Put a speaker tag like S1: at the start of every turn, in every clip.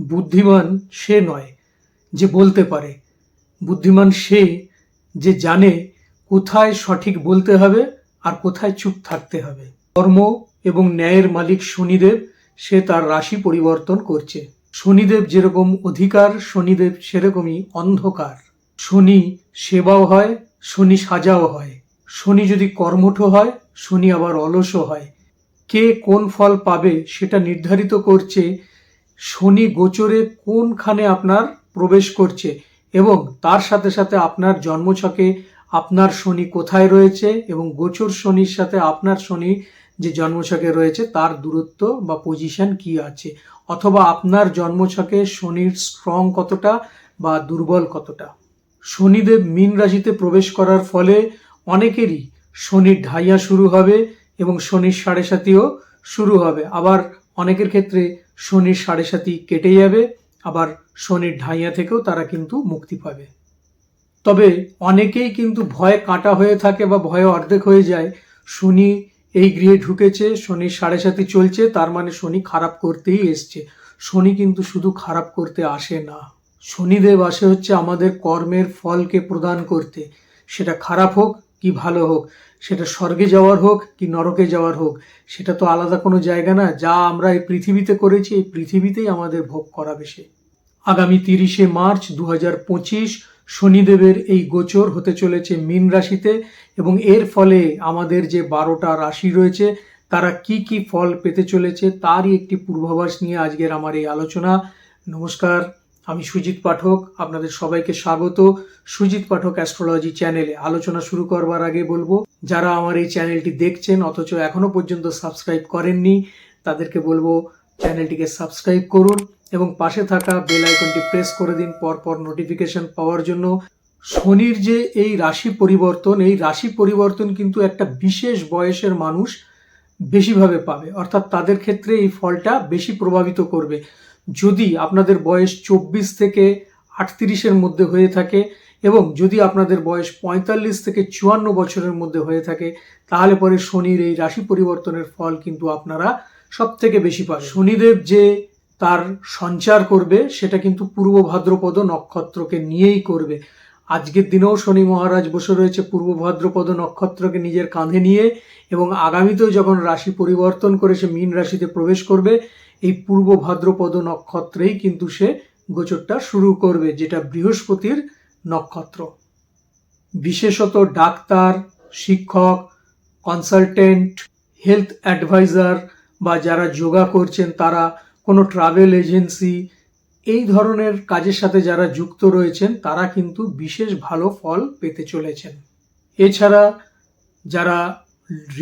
S1: বুদ্ধিমান সে নয় যে বলতে পারে। বুদ্ধিমান সে যে জানে কোথায় সঠিক বলতে হবে আর কোথায় চুপ থাকতে হবে। কর্ম এবং ন্যায়ের মালিক শনিদেব, সে তার রাশি পরিবর্তন করছে। শনিদেব যেরকম অধিকার, শনিদেব সেরকমই অন্ধকার। শনি সেবাও হয়, শনি সাজাও হয়। শনি যদি কর্মঠ হয়, শনি আবার অলসও হয়। কে কোন ফল পাবে সেটা নির্ধারিত করছে শনি গোচরে কোনখানে আপনার প্রবেশ করছে এবং তার সাথে সাথে আপনার জন্মছকে আপনার শনি কোথায় রয়েছে এবং গোচর শনির সাথে আপনার শনি যে জন্মছকে রয়েছে তার দূরত্ব বা পজিশন কি আছে? অথবা আপনার জন্মছকে শনির স্ট্রং কতটা বা দুর্বল কতটা? শনিদেব মীন রাশিতে প্রবেশ করার ফলে অনেকেরই শনির ঢাইয়া শুরু হবে এবং শনির সাড়ে সাতিও শুরু হবে। আবার অনেকের ক্ষেত্রে শনির সাড়ে সাতি কেটে যাবে, আবার শনির ঢাইয়া থেকেও তারা কিন্তু মুক্তি পাবে। তবে অনেকেই কিন্তু ভয়ে কাটা হয়ে থাকে বা ভয়ে অর্ধেক হয়ে যায়, শনি এই গৃহে ঢুকেছে শনির সাড়ে সাতি চলছে, তার মানে শনি খারাপ করতেই এসছে। শনি কিন্তু শুধু খারাপ করতে আসে না। শনিদেব আসে হচ্ছে আমাদের কর্মের ফলকে প্রদান করতে। সেটা খারাপ হোক কি ভালো হোক সেটা স্বর্গে যাওয়ার হোক কি নরকে যাওয়ার হোক, সেটা তো আলাদা কোনো জায়গা না। যা আমরা এই পৃথিবীতে করেছি, এই পৃথিবীতেই আমাদের ভোগ করাবে সে। আগামী তিরিশে মার্চ দু হাজার পঁচিশ শনিদেবের এই গোচর হতে চলেছে মীন রাশিতে এবং এর ফলে আমাদের যে বারোটা রাশি রয়েছে, তারা কি কি ফল পেতে চলেছে তারই একটি পূর্বাভাস নিয়ে আজকের আমার এই আলোচনা। নমস্কার, আমি সুজিত পাঠক, আপনাদের সবাইকে স্বাগত। সুজিত পাঠক অ্যাস্ট্রোলজি চ্যানেলে আলোচনা শুরু করবার আগে বলব যারা আমার এই চ্যানেলটি দেখছেন, অথচ এখনও পর্যন্ত সাবস্ক্রাইব করেননি, তাদেরকে বলব চ্যানেলটিকে সাবস্ক্রাইব করুন এবং পাশে থাকা বেল আইকনটি প্রেস করে দিন পরপর নোটিফিকেশন পাওয়ার জন্য। শনির যে এই রাশি পরিবর্তন, এই রাশি পরিবর্তন কিন্তু একটা বিশেষ বয়সের মানুষ বেশিভাবে পাবে। অর্থাৎ তাদের ক্ষেত্রে এই ফলটা বেশি প্রভাবিত করবে। যদি আপনাদের বয়স চব্বিশ থেকে আটত্রিশের মধ্যে হয়ে থাকে এবং যদি আপনাদের বয়স পঁয়তাল্লিশ থেকে চুয়ান্ন বছরের মধ্যে হয়ে থাকে, তাহলে পরে শনির এই রাশি পরিবর্তনের ফল কিন্তু আপনারা সব থেকে বেশি পাবেন। শনিদেব যে তার সঞ্চার করবে, সেটা কিন্তু পূর্ব ভাদ্রপদ নক্ষত্রকে নিয়েই করবে। আজকের দিনেও শনি মহারাজ বসে রয়েছে পূর্ব ভাদ্রপদ নক্ষত্রকে নিজের কাঁধে নিয়ে এবং আগামীতেও যখন রাশি পরিবর্তন করে সে মীন রাশিতে প্রবেশ করবে, এই পূর্ব ভাদ্রপদ নক্ষত্রেই কিন্তু সে গোচরটা শুরু করবে, যেটা বৃহস্পতির নক্ষত্র। বিশেষত ডাক্তার, শিক্ষক কনসালটেন্ট হেলথ অ্যাডভাইজার বা যারা যোগা করছেন তারা, কোনো ট্রাভেল এজেন্সি এই ধরনের কাজের সাথে যারা যুক্ত রয়েছেন, তারা কিন্তু বিশেষ ভালো ফল পেতে চলেছেন। এছাড়া যারা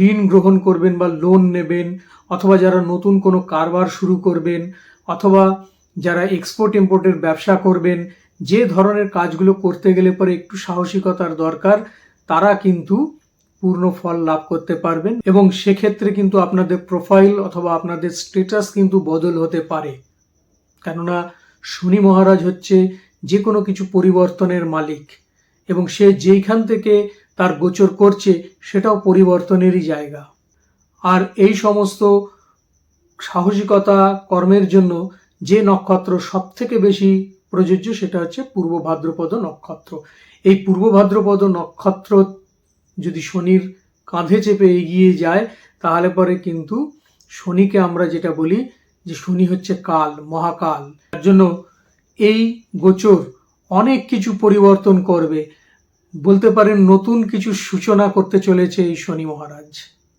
S1: ঋণ গ্রহণ করবেন বা লোন নেবেন, অথবা যারা নতুন কোনো কারবার শুরু করবেন, অথবা যারা এক্সপোর্ট ইম্পোর্টের ব্যবসা করবেন যে ধরনের কাজগুলো করতে গেলে পরে একটু সাহসিকতার দরকার, তারা কিন্তু পূর্ণ ফল লাভ করতে পারবেন এবং সেক্ষেত্রে কিন্তু আপনাদের প্রোফাইল অথবা আপনাদের স্টেটাস কিন্তু বদল হতে পারে। কেননা শনি মহারাজ হচ্ছে যে কোনো কিছু পরিবর্তনের মালিক এবং সে যেইখান থেকে তার গোচর করছে সেটাও পরিবর্তনেরই জায়গা। আর এই সমস্ত সাহসিকতা কর্মের জন্য যে নক্ষত্র সব থেকে বেশি প্রযোজ্য সেটা হচ্ছে পূর্ব ভাদ্রপদ নক্ষত্র। এই পূর্ব ভাদ্রপদ নক্ষত্র যদি শনির কাঁধে চেপে এগিয়ে যায়, তাহলে পরে কিন্তু শনিকে আমরা যেটা বলি যে শনি হচ্ছে কাল, মহাকাল। তার জন্য এই গোচর অনেক কিছু পরিবর্তন করবে। বলতে পারেন নতুন কিছু সূচনা করতে চলেছে এই শনি মহারাজ।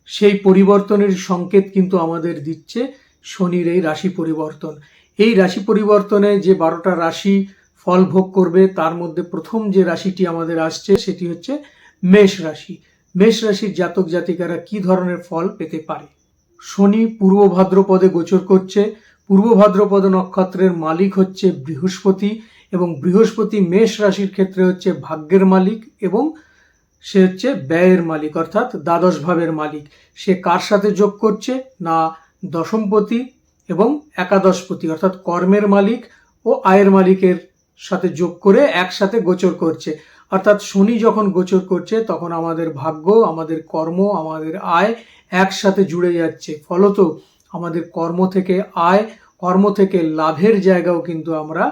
S1: সেই পরিবর্তনের সংকেত কিন্তু আমাদের দিচ্ছে শনির এই রাশি পরিবর্তন। এই রাশি পরিবর্তনে যে বারোটা রাশি ফল ভোগ করবে, তার মধ্যে প্রথম যে রাশিটি আমাদের আসছে সেটি হচ্ছে মেষ রাশি। মেষ রাশির জাতক জাতিকারা কি ধরনের ফল পেতে পারে? শনি পূর্ব ভাদ্রপদে গোচর করছে। পূর্ব ভাদ্রপদ নক্ষত্রের মালিক হচ্ছে বৃহস্পতি এবং বৃহস্পতি মেষ রাশির ক্ষেত্রে হচ্ছে ভাগ্যের মালিক এবং সে হচ্ছে ব্যয়ের মালিক, অর্থাৎ দ্বাদশ ভাবের মালিক। সে কার সাথে যোগ করছে? না দশমপতি এবং একাদশপতি অর্থাৎ কর্মের মালিক ও আয়ের মালিকের সাথে যোগ করে একসাথে গোচর করছে। অর্থাৎ শনি যখন গোচর করছে, তখন আমাদের ভাগ্য, আমাদের কর্ম, আমাদের আয় একসাথে জুড়ে যাচ্ছে। ফলত আমাদের কর্ম থেকে আয়, কর্ম থেকে লাভের জায়গাও কিন্তু আমরা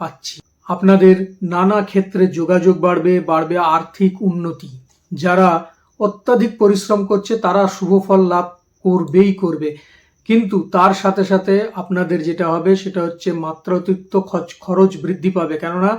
S1: পাচ্ছি। আপনাদের নানা ক্ষেত্রে যোগাযোগ বাড়বে বাড়বে আর্থিক উন্নতি। যারা অত্যাধিক পরিশ্রম করছে, তারা শুভ ফল লাভ করবেই করবে। কিন্তু তার সাথে সাথে আপনাদের যেটা হবে সেটা হচ্ছে মাত্রাতিরিক্ত খরচ বৃদ্ধি পাবে। কেননা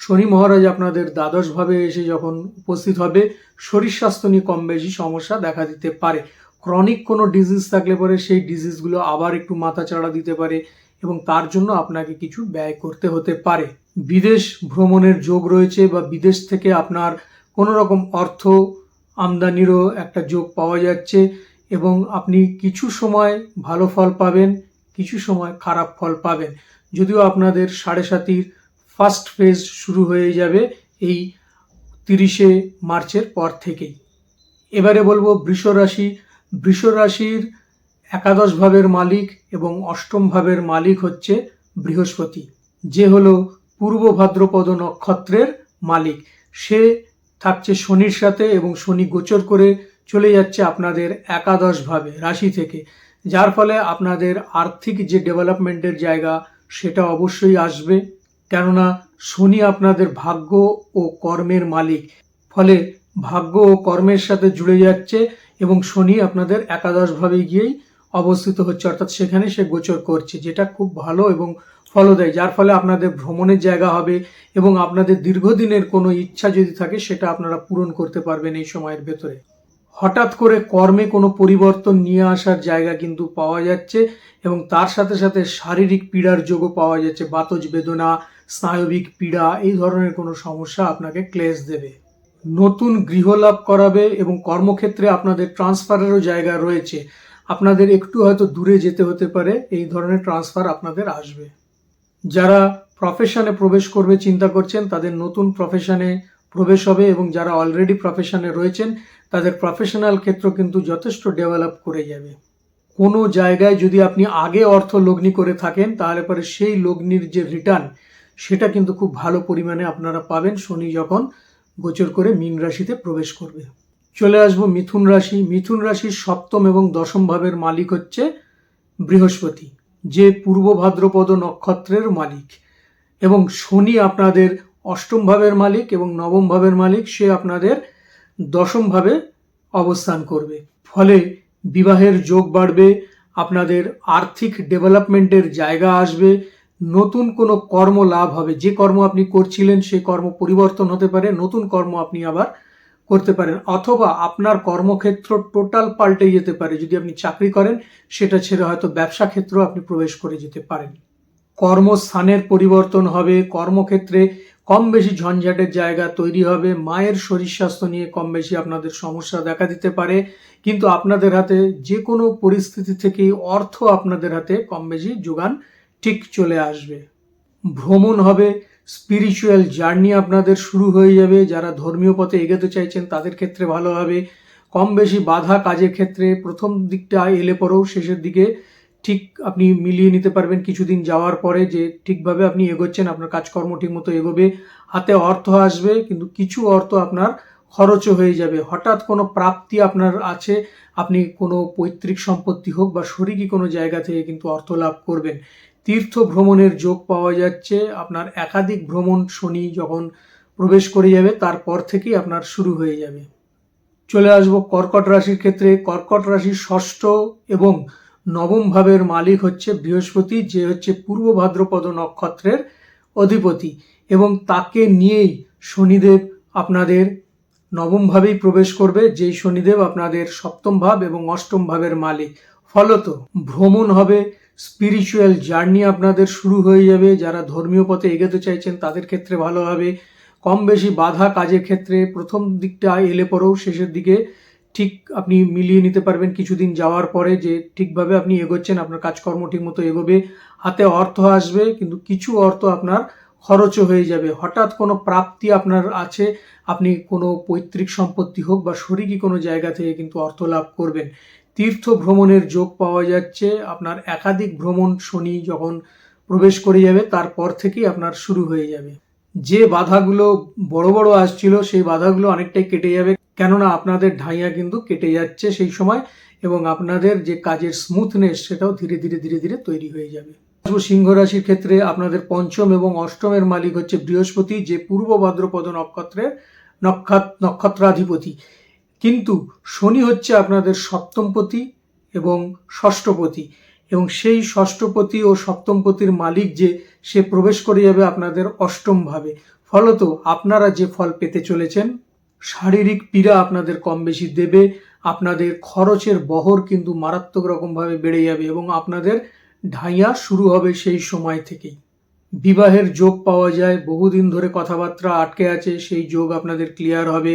S1: শনি মহারাজ আপনাদের দ্বাদশভাবে এসে যখন উপস্থিত হবে, শরীর স্বাস্থ্য নিয়ে কম বেশি সমস্যা দেখা দিতে পারে। ক্রনিক কোনো ডিজিজ থাকলে পরে সেই ডিজিজগুলো আবার একটু মাথাচাড়া দিতে পারে এবং তার জন্য আপনাকে কিছু ব্যয় করতে হতে পারে। বিদেশ ভ্রমণের যোগ রয়েছে বা বিদেশ থেকে আপনার কোনো রকম অর্থ আমদানিরও একটা যোগ পাওয়া যাচ্ছে। এবং আপনি কিছু সময় ভালো ফল পাবেন, কিছু সময় খারাপ ফল পাবেন। যদিও আপনাদের সাড়ে সাতির ফার্স্ট ফেজ শুরু হয়ে যাবে এই তিরিশে মার্চের পর থেকেই। এবারে বলব বৃষ রাশি। বৃষ রাশির একাদশ ভাবের মালিক এবং অষ্টম ভাবের মালিক হচ্ছে বৃহস্পতি। যে হলো পূর্ব ভাদ্রপদ নক্ষত্রের মালিক। সে থাকছে শনির সাথে এবং শনি গোচর করে চলে যাচ্ছে আপনাদের একাদশ ভাবে রাশি থেকে, যার ফলে আপনাদের আর্থিক যে ডেভেলপমেন্টের জায়গা সেটা অবশ্যই আসবে। কেননা শনি আপনাদের ভাগ্য ও কর্মের মালিক, ফলে ভাগ্য ও কর্মের সাথে জুড়ে যাচ্ছে এবং শনি আপনাদের একাদশভাবে গিয়েই অবস্থিত হচ্ছে। অর্থাৎ সেখানে সে গোচর করছে, যেটা খুব ভালো এবং ফলদায়ী, যার ফলে আপনাদের ভ্রমণের জায়গা হবে এবং আপনাদের দীর্ঘদিনের কোনো ইচ্ছা যদি থাকে সেটা আপনারা পূরণ করতে পারবেন এই সময়ের ভেতরে। হঠাৎ করে কর্মে কোনো পরিবর্তন নিয়ে আসার জায়গা কিন্তু পাওয়া যাচ্ছে এবং তার সাথে সাথে শারীরিক পীড়ার যোগও পাওয়া যাচ্ছে। বাতজ বেদনা, স্নায়বিক পীড়া, এই ধরনের কোনো সমস্যা আপনাকে ক্লেশ দেবে। নতুন গৃহলাভ করাবে এবং কর্মক্ষেত্রে আপনাদের ট্রান্সফারেরও জায়গা রয়েছে। আপনাদের একটু হয়তো দূরে যেতে হতে পারে, এই ধরনের ট্রান্সফার আপনাদের আসবে। যারা প্রফেশনে প্রবেশ করবে, চিন্তা করছেন, তাদের নতুন প্রফেশনে প্রবেশ হবে এবং যারা অলরেডি প্রফেশনে রয়েছেন, তাদের প্রফেশনাল ক্ষেত্র কিন্তু যথেষ্ট ডেভেলপ করে যাবে। কোনো জায়গায় যদি আপনি আগে অর্থ লগ্নি করে থাকেন, তাহলে পরে সেই লগ্নির যে রিটার্ন সেটা কিন্তু খুব ভালো পরিমাণে আপনারা পাবেন শনি যখন গোচর করে মীন রাশিতে প্রবেশ করবে। চলে আসব মিথুন রাশি। মিথুন রাশির সপ্তম এবং দশম ভাবের মালিক হচ্ছে বৃহস্পতি, যে পূর্ব ভাদ্রপদ নক্ষত্রের মালিক। এবং শনি আপনাদের অষ্টম ভাবের মালিক এবং নবম ভাবের মালিক সে আপনাদের দশম ভাবে অবস্থান করবে। ফলে বিবাহের যোগ বাড়বে, আপনাদের আর্থিক ডেভেলপমেন্টের জায়গা আসবে, নতুন কোনো কর্ম লাভ হবে। যে কর্ম আপনি করছিলেন সেই কর্ম পরিবর্তন হতে পারে, নতুন কর্ম আপনি আবার করতে পারেন। অথবা আপনার কর্মক্ষেত্র টোটাল পাল্টে যেতে পারে। যদি আপনি চাকরি করেন, সেটা ছেড়ে হয়তো ব্যবসা ক্ষেত্র আপনি প্রবেশ করে যেতে পারেন। কর্মস্থানের পরিবর্তন হবে, কর্মক্ষেত্রে কম বেশি ঝঞ্ঝাটের জায়গা তৈরি হবে। মায়ের শরীর স্বাস্থ্য নিয়ে কম বেশি আপনাদের সমস্যা দেখা দিতে পারে। কিন্তু আপনাদের হাতে যে কোনো পরিস্থিতি থেকেই অর্থ আপনাদের হাতে কম বেশি যোগান ঠিক চলে আসবে। ভ্রমণ হবে স্পিরিচুয়াল জার্নি আপনাদের শুরু হয়ে যাবে। যারা ধর্মীয় পথে এগোতে চাইছেন তাদের ক্ষেত্রে ভালো হবে। কম বেশি বাধা কাজের ক্ষেত্রে প্রথম দিকটা এলে পরেও শেষের দিকে ঠিক আপনি মিলিয়ে নিতে পারবেন কিছুদিন যাওয়ার পরে যে ঠিকভাবে আপনি এগোচ্ছেন, আপনার কাজকর্ম ঠিক মতো এগোবে, হাতে অর্থ আসবে, কিন্তু কিছু অর্থ আপনার খরচও হয়ে যাবে। হঠাৎ কোনো প্রাপ্তি আপনার আছে, আপনি কোনো পৈতৃক সম্পত্তি হোক বা শরিকি কোনো জায়গা থেকে কিন্তু অর্থ লাভ করবেন। তীর্থ ভ্রমণের যোগ পাওয়া যাচ্ছে, আপনার একাধিক ভ্রমণ শনি যখন প্রবেশ করে যাবে, তারপর থেকেই আপনার শুরু হয়ে যাবে। চলে আসব কর্কট রাশির ক্ষেত্রে। কর্কট রাশির ষষ্ঠ এবং নবম ভাবের মালিক হচ্ছে বৃহস্পতি, যে হচ্ছে পূর্ব ভাদ্রপদ নক্ষত্রের অধিপতি। এবং তাকে নিয়েই শনিদেব আপনাদের নবম ভাবেই প্রবেশ করবে, যেই শনিদেব আপনাদের সপ্তম ভাব এবং অষ্টম ভাবের মালিক। ফলত ভ্রমণ হবে স্পিরিচুয়াল জার্নি আপনাদের শুরু হয়ে যাবে। যারা ধর্মীয় পথে এগোতে চাইছেন, তাদের ক্ষেত্রে ভালো হবে। কম বেশি বাধা কাজের ক্ষেত্রে প্রথম দিকটা এলে পরেও শেষের দিকে ঠিক আপনি মিলিয়ে নিতে পারবেন কিছুদিন যাওয়ার পরে যে ঠিকভাবে আপনি এগোচ্ছেন, আপনার কাজকর্ম ঠিক মতো এগোবে, হাতে অর্থ আসবে, কিন্তু কিছু অর্থ আপনার খরচও হয়ে যাবে। হঠাৎ কোনো প্রাপ্তি আপনার আছে, আপনি কোনো পৈতৃক সম্পত্তি হোক বা শরিকি কোনো জায়গা থেকে কিন্তু অর্থ লাভ করবেন। তীর্থ ভ্রমণের যোগ পাওয়া যাচ্ছে, আপনার একাধিক ভ্রমণ শনি যখন প্রবেশ করে যাবে, তারপর থেকেই আপনার শুরু হয়ে যাবে। যে বাধাগুলো বড় বড় আসছিল, সেই বাধাগুলো অনেকটাই কেটে যাবে। কেননা আপনাদের ঢাইয়া কিন্তু কেটে যাচ্ছে সেই সময় এবং আপনাদের যে কাজের স্মুথনেস সেটাও ধীরে ধীরে ধীরে ধীরে তৈরি হয়ে যাবে। সিংহ রাশির ক্ষেত্রে আপনাদের পঞ্চম এবং অষ্টমের মালিক হচ্ছে বৃহস্পতি, যে পূর্ব ভাদ্রপদ নক্ষত্রের নক্ষত, নক্ষত্রাধিপতি। কিন্তু শনি হচ্ছে আপনাদের সপ্তমপতি এবং ষষ্ঠপতি। এবং সেই ষষ্ঠপতি ও সপ্তমপতির মালিক যে সে প্রবেশ করে যাবে আপনাদের অষ্টম ভাবে ফলত আপনারা যে ফল পেতে চলেছেন, শারীরিক পীড়া আপনাদের কম বেশি দেবে, আপনাদের খরচের বহর কিন্তু মারাত্মক রকমভাবে বেড়ে যাবে এবং আপনাদের ঢাইয়া শুরু হবে সেই সময় থেকেই। বিবাহের যোগ পাওয়া যায়, বহুদিন ধরে কথাবার্তা আটকে আছে, সেই যোগ আপনাদের ক্লিয়ার হবে।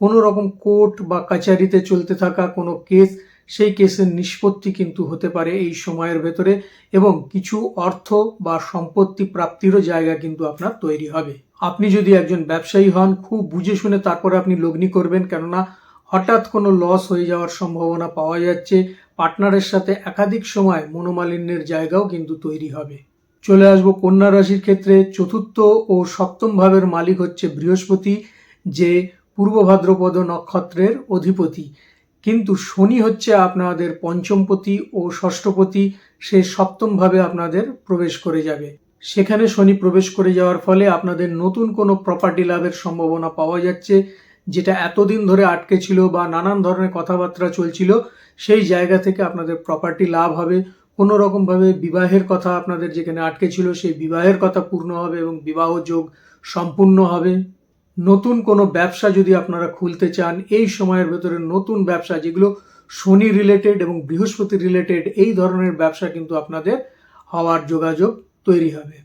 S1: কোনো রকম কোর্ট বা কাচারিতে চলতে থাকা কোনো কেস সেই কেসের নিষ্পত্তি কিন্তু হতে পারে এই সময়ের ভেতরে এবং কিছু অর্থ বা সম্পত্তি প্রাপ্তিরও জায়গা কিন্তু আপনার তৈরি হবে। আপনি যদি একজন ব্যবসায়ী হন, খুব বুঝে শুনে তারপরে আপনি লগ্নি করবেন, কেননা হঠাৎ কোনো লস হয়ে যাওয়ার সম্ভাবনা পাওয়া যাচ্ছে। পার্টনারের সাথে একাধিক সময় মনোমালিন্যের জায়গাও কিন্তু তৈরি হবে। চলে আসব কন্যা রাশির ক্ষেত্রে। চতুর্থ ও সপ্তম ভাবের মালিক হচ্ছে বৃহস্পতি, যে পূর্ব ভাদ্রপদ নক্ষত্রের অধিপতি। কিন্তু শনি হচ্ছে আপনাদের পঞ্চমপতি ও ষষ্ঠপতি, সে সপ্তমভাবে আপনাদের প্রবেশ করে যাবে। সেখানে শনি প্রবেশ করে যাওয়ার ফলে আপনাদের নতুন কোনো প্রপার্টি লাভের সম্ভাবনা পাওয়া যাচ্ছে, যেটা এতদিন ধরে আটকে ছিল বা নানান ধরনের কথাবার্তা চলছিল, সেই জায়গা থেকে আপনাদের প্রপার্টি লাভ হবে। কোনো রকমভাবে বিবাহের কথা আপনাদের যেখানে আটকে ছিল, সেই বিবাহের কথা পূর্ণ হবে এবং বিবাহ যোগ সম্পূর্ণ হবে। নতুন কোনো ব্যবসা যদি আপনারা খুলতে চান, এই সময়ের ভেতরে নতুন ব্যবসা যেগুলো শনি রিলেটেড এবং বৃহস্পতি রিলেটেড এই ধরনের ব্যবসা কিন্তু আপনাদের হওয়ার যোগাযোগ তৈরি হবে।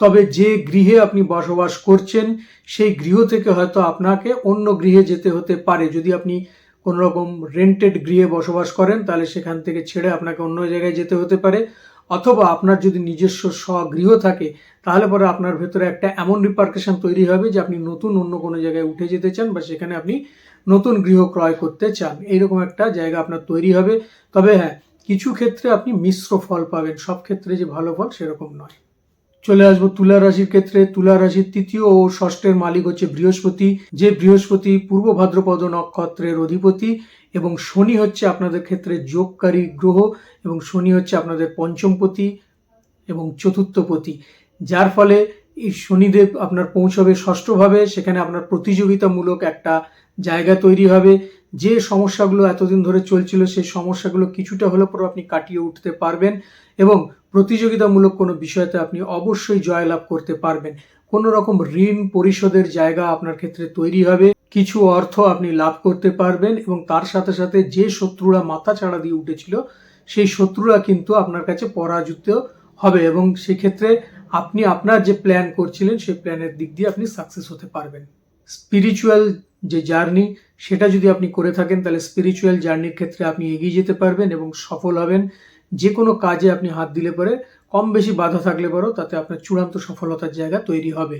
S1: তবে যে গৃহে আপনি বসবাস করছেন, সেই গৃহ থেকে হয়তো আপনাকে অন্য গৃহে যেতে হতে পারে। যদি আপনি কোনো রকম রেন্টেড গৃহে বসবাস করেন, তাহলে সেখান থেকে ছেড়ে আপনাকে অন্য জায়গায় যেতে হতে পারে। অথবা আপনার যদি নিজস্ব স্বগৃহ থাকে, তাহলে পরে আপনার ভেতরে একটা এমন রিপার্কেশন তৈরি হবে যে আপনি নতুন অন্য কোনো জায়গায় উঠে যেতে চান বা সেখানে আপনি নতুন গৃহ ক্রয় করতে চান। এইরকম একটা জায়গা আপনার তৈরি হবে। তবে হ্যাঁ কিছু ক্ষেত্রে আপনি মিশ্র ফল পাবেন। সব ক্ষেত্রে যে ভালো ফল সেরকম নয়। চলে আসব তুলা রাশির ক্ষেত্রে। তুলা রাশির তৃতীয় ও ষষ্ঠের মালিক হচ্ছে বৃহস্পতি। যে বৃহস্পতি পূর্ব ভাদ্রপদ নক্ষত্রের অধিপতি এবং শনি হচ্ছে আপনাদের ক্ষেত্রে যোগকারী গ্রহ এবং শনি হচ্ছে আপনাদের পঞ্চমপতি এবং চতুর্থপতি। যার ফলে এই শনিদেব আপনার পৌঁছবে ষষ্ঠভাবে, সেখানে আপনার প্রতিযোগিতামূলক একটা জায়গা তৈরি হবে। যে সমস্যাগুলো এতদিন ধরে চলছিল, সেই সমস্যাগুলো কিছুটা হলেও পরে আপনি কাটিয়ে উঠতে পারবেন এবং প্রতিযোগিতামূলক কোনো বিষয়তে আপনি অবশ্যই জয়লাভ করতে পারবেন। কোনো রকম ঋণ পরিশোধের জায়গা আপনার ক্ষেত্রে তৈরি হবে, কিছু অর্থ আপনি লাভ করতে পারবেন এবং তার সাথে সাথে যে শত্রুরা মাথা ছাড়া দিয়ে উঠেছিল, সেই শত্রুরা কিন্তু আপনার কাছে পরাজিত হবে এবং সেক্ষেত্রে আপনি আপনার যে প্ল্যান করছিলেন, সেই প্ল্যানের দিক দিয়ে আপনি সাকসেস হতে পারবেন। স্পিরিচুয়াল যে জার্নি সেটা যদি আপনি করে থাকেন, তাহলে স্পিরিচুয়াল জার্নির ক্ষেত্রে আপনি এগিয়ে যেতে পারবেন এবং সফল হবেন। যে কোনো কাজে আপনি হাত দিলে পরে কম বেশি বাধা থাকলে পরেও তাতে আপনার চূড়ান্ত সফলতার জায়গা তৈরি হবে।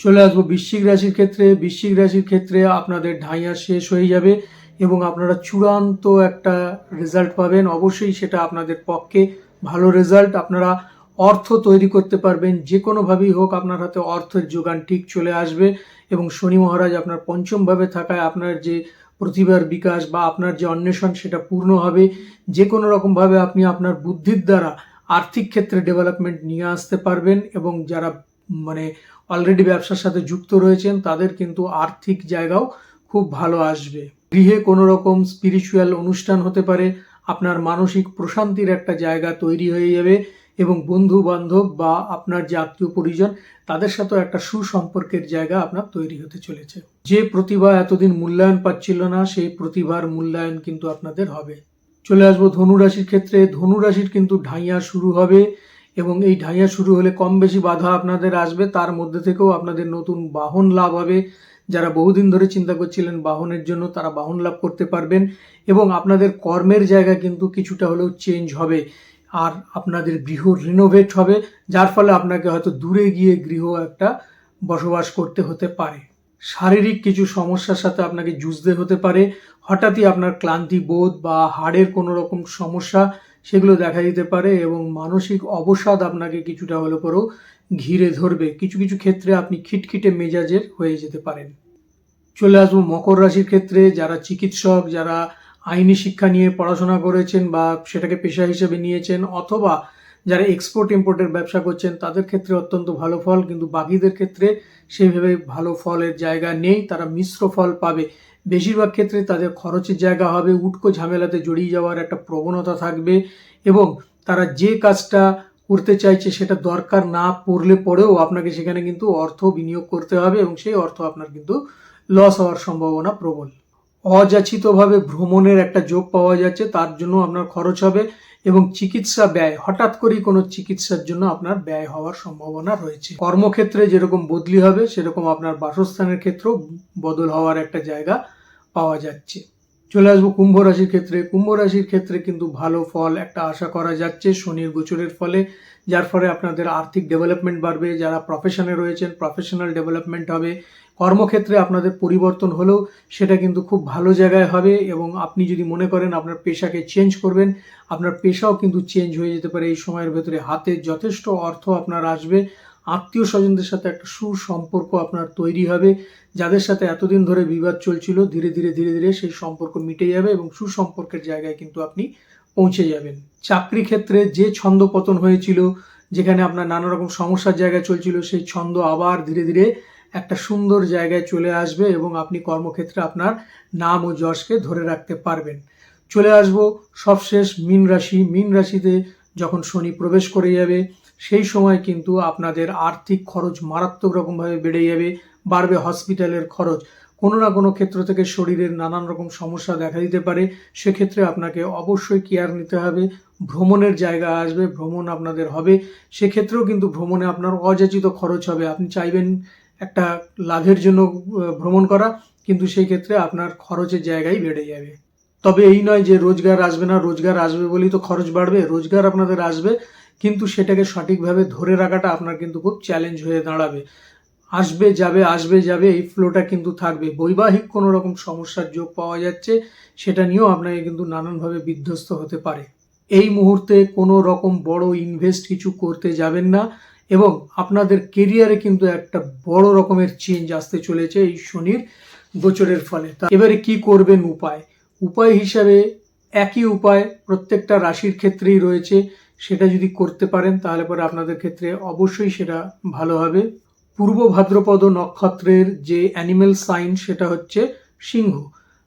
S1: চলে আসব বৃশ্চিক রাশির ক্ষেত্রে। বৃশ্চিক রাশির ক্ষেত্রে আপনাদের ঢাইয়া শেষ হয়ে যাবে এবং আপনারা চূড়ান্ত একটা রেজাল্ট পাবেন। অবশ্যই সেটা আপনাদের পক্ষে ভালো রেজাল্ট আপনারা অর্থ তৈরি করতে পারবেন। যে কোনোভাবেই হোক আপনার হাতে অর্থের যোগান ঠিক চলে আসবে এবং শনি মহারাজ আপনার পঞ্চমভাবে থাকায় আপনার যে প্রতিভার বিকাশ বা আপনার যে অন্বেষণ সেটা পূর্ণ হবে যে কোনো রকমভাবে আপনি আপনার বুদ্ধির দ্বারা আর্থিক ক্ষেত্রে ডেভেলপমেন্ট নিয়ে আসতে পারবেন এবং যারা মানে অলরেডি ব্যবসার সাথে যুক্ত রয়েছেন, তাদের কিন্তু আর্থিক জায়গাও খুব ভালো আসবে। গৃহে কোনো রকম স্পিরিচুয়াল অনুষ্ঠান হতে পারে, আপনার মানসিক প্রশান্তির একটা জায়গা তৈরি হয়ে যাবে এবং বন্ধু বান্ধব বা আপনার যে আত্মীয় পরিজন, তাদের সাথেও একটা সুসম্পর্কের জায়গা আপনার তৈরি হতে চলেছে। যে প্রতিভা এতদিন মূল্যায়ন পাচ্ছিল না, সেই প্রতিভার মূল্যায়ন কিন্তু আপনাদের হবে। চলে আসব ধনুরাশির ক্ষেত্রে। ধনুরাশির কিন্তু ঢাইয়া শুরু হবে এবং এই ঢাইয়া শুরু হলে কম বেশি বাধা আপনাদের আসবে। তার মধ্যে থেকেও আপনাদের নতুন বাহন লাভ হবে। যারা বহুদিন ধরে চিন্তা করছিলেন বাহনের জন্য, তারা বাহন লাভ করতে পারবেন এবং আপনাদের কর্মের জায়গা কিন্তু কিছুটা হলেও চেঞ্জ হবে। আর আপনাদের গৃহ রিনোভেট হবে, যার ফলে আপনাকে হয়তো দূরে গিয়ে গৃহ একটা বসবাস করতে হতে পারে। শারীরিক কিছু সমস্যার সাথে আপনাকে যুঝতে হতে পারে। হঠাৎই আপনার ক্লান্তি বোধ বা হাড়ের কোনো রকম সমস্যা, সেগুলো দেখা দিতে পারে এবং মানসিক অবসাদ আপনাকে কিছুটা হলে পরেও ঘিরে ধরবে। কিছু কিছু ক্ষেত্রে আপনি খিটখিটে মেজাজের হয়ে যেতে পারেন। চলে আসব মকর রাশির ক্ষেত্রে, যারা চিকিৎসক, যারা আইনি শিক্ষা নিয়ে পড়াশোনা করেছেন বা সেটাকে পেশা হিসেবে নিয়েছেন অথবা যারা এক্সপোর্ট ইম্পোর্টের ব্যবসা করছেন, তাদের ক্ষেত্রে অত্যন্ত ভালো ফল, কিন্তু বাকিদের ক্ষেত্রে সেইভাবে ভালো ফলের জায়গা নেই, তারা মিশ্র ফল পাবে। বেশিরভাগ ক্ষেত্রে তাদের খরচের জায়গা হবে, উটকো ঝামেলাতে জড়িয়ে যাওয়ার একটা প্রবণতা থাকবে এবং তারা যে কাজটা করতে চাইছে সেটা দরকার না পড়লে পরেও আপনাকে সেখানে কিন্তু অর্থ বিনিয়োগ করতে হবে এবং সেই অর্থ আপনার কিন্তু লস হওয়ার সম্ভাবনা প্রবল। অযাচিতভাবে ভ্রমণের একটা যোগ পাওয়া যাচ্ছে, তার জন্য আপনার খরচ হবে এবং চিকিৎসা ব্যয়, হঠাৎ করেই কোনো চিকিৎসার জন্য আপনার ব্যয় হওয়ার সম্ভাবনা রয়েছে। কর্মক্ষেত্রে যেরকম বদলি হবে, সেরকম আপনার বাসস্থানের ক্ষেত্রেও বদল হওয়ার একটা জায়গা পাওয়া যাচ্ছে। চলে আসব কুম্ভ রাশির ক্ষেত্রে। কুম্ভ রাশির ক্ষেত্রে কিন্তু ভালো ফল একটা আশা করা যাচ্ছে, শনির গোচরের ফলে, যার ফলে আপনাদের আর্থিক ডেভেলপমেন্ট বাড়বে। যারা প্রফেশনে রয়েছেন প্রফেশনাল ডেভেলপমেন্ট হবে। কর্মক্ষেত্রে আপনাদের পরিবর্তন হলেও সেটা কিন্তু খুব ভালো জায়গায় হবে এবং আপনি যদি মনে করেন আপনার পেশাকে চেঞ্জ করবেন, আপনার পেশাও কিন্তু চেঞ্জ হয়ে যেতে পারে এই সময়ের ভেতরে। হাতে যথেষ্ট অর্থ আপনার আসবে, আত্মীয় স্বজনদের সাথে একটা সুসম্পর্ক আপনার তৈরি হবে, যাদের সাথে এতদিন ধরে বিবাদ চলছিল, ধীরে ধীরে ধীরে ধীরে সেই সম্পর্ক মিটে যাবে এবং সুসম্পর্কের জায়গায় কিন্তু আপনি পৌঁছে যাবেন। চাকরি ক্ষেত্রে যে ছন্দ পতন হয়েছিল, যেখানে আপনার নানা রকম সমস্যার জায়গায় চলছিল, সেই ছন্দ আবার ধীরে ধীরে একটা সুন্দর জায়গায় চলে আসবে এবং আপনি কর্মক্ষেত্রে আপনার নাম ও যশকে ধরে রাখতে পারবেন। চলে আসব সবশেষ মীন রাশি। মীন রাশিতে যখন শনি প্রবেশ করে যাবে, সেই সময় কিন্তু আপনাদের আর্থিক খরচ মারাত্মক রকমভাবে বেড়ে যাবে, বাড়বে হসপিটালের খরচ। কোনো না কোনো ক্ষেত্র থেকে শরীরের নানান রকম সমস্যা দেখা দিতে পারে। সেক্ষেত্রে আপনাকে অবশ্যই কেয়ার নিতে হবে। ভ্রমণের জায়গা আসবে, ভ্রমণ আপনাদের হবে। সেক্ষেত্রেও কিন্তু ভ্রমণে আপনার অযাচিত খরচ হবে। আপনি চাইবেন একটা লাভের জন্য ভ্রমণ করা, কিন্তু সেই ক্ষেত্রে আপনার খরচের জায়গায় বেড়ে যাবে। তবে এই নয় যে রোজগার আসবে না, রোজগার আসবে বলেই তো খরচ বাড়বে, রোজগার আপনাদের আসবে, কিন্তু সেটাকে সঠিকভাবে ধরে রাখাটা আপনার কিন্তু খুব চ্যালেঞ্জ হয়ে দাঁড়াবে। আসবে, যাবে আসবে, যাবে, এই ফ্লোটা কিন্তু থাকবে। বৈবাহিক কোনো রকম সমস্যার যোগ পাওয়া যাচ্ছে, সেটা নিয়েও আপনাকে কিন্তু নানানভাবে বিধ্বস্ত হতে পারে। এই মুহূর্তে কোনো রকম বড় ইনভেস্ট কিছু করতে যাবেন না। এবং আপনাদের কেরিয়ারে কিন্তু একটা বড় রকমের চেঞ্জ আসতে চলেছে এই শনির গোচরের ফলে। তা এবারে কি করবেন উপায়? উপায় হিসাবে একই উপায় প্রত্যেকটা রাশির ক্ষেত্রেই রয়েছে। সেটা যদি করতে পারেন, তাহলে পরে আপনাদের ক্ষেত্রে অবশ্যই সেটা ভালো হবে। পূর্ব ভাদ্রপদ নক্ষত্রের যে অ্যানিমেল সাইন সেটা হচ্ছে সিংহ।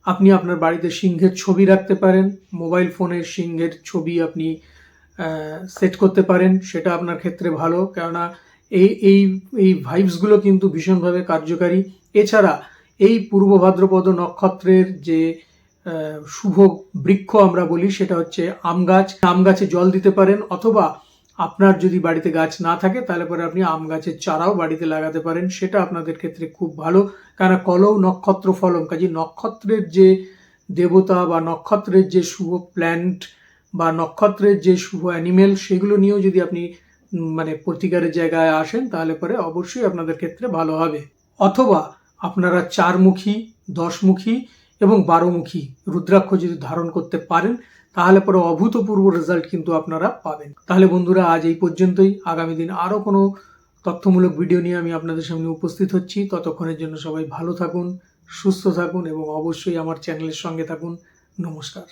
S1: আপনি আপনার বাড়িতে সিংহের ছবি রাখতে পারেন। মোবাইল ফোনে সিংহের ছবি আপনি সেট করতে পারেন, সেটা আপনার ক্ষেত্রে ভালো। কেননা এই এই এই ভাইবসগুলো কিন্তু ভীষণভাবে কার্যকারী। এছাড়া এই পূর্ব ভাদ্রপদ নক্ষত্রের যে শুভ বৃক্ষ আমরা বলি, সেটা হচ্ছে আম গাছ। আম গাছে জল দিতে পারেন, অথবা আপনার যদি বাড়িতে গাছ না থাকে, তাহলে পরে আপনি আম গাছের চারাও বাড়িতে লাগাতে পারেন, সেটা আপনাদের ক্ষেত্রে খুব ভালো। কারণ কলও নক্ষত্র ফলম কাজে নক্ষত্রের যে দেবতা বা নক্ষত্রের যে শুভ প্ল্যান্ট বা নক্ষত্রের যে শুভ অ্যানিমেল সেগুলো নিয়েও যদি আপনি মানে প্রতিকারের জায়গায় আসেন, তাহলে পরে অবশ্যই আপনাদের ক্ষেত্রে ভালো হবে। অথবা আপনারা চারমুখী, দশমুখী এবং বারোমুখী রুদ্রাক্ষ যদি ধারণ করতে পারেন, তাহলে পরে অভূতপূর্ব রেজাল্ট কিন্তু আপনারা পাবেন। তাহলে বন্ধুরা, আজ এই পর্যন্তই। আগামী দিন আরও কোনো তথ্যমূলক ভিডিও নিয়ে আমি আপনাদের সামনে উপস্থিত হচ্ছি। ততক্ষণের জন্য সবাই ভালো থাকুন, সুস্থ থাকুন এবং অবশ্যই আমার চ্যানেলের সঙ্গে থাকুন। নমস্কার।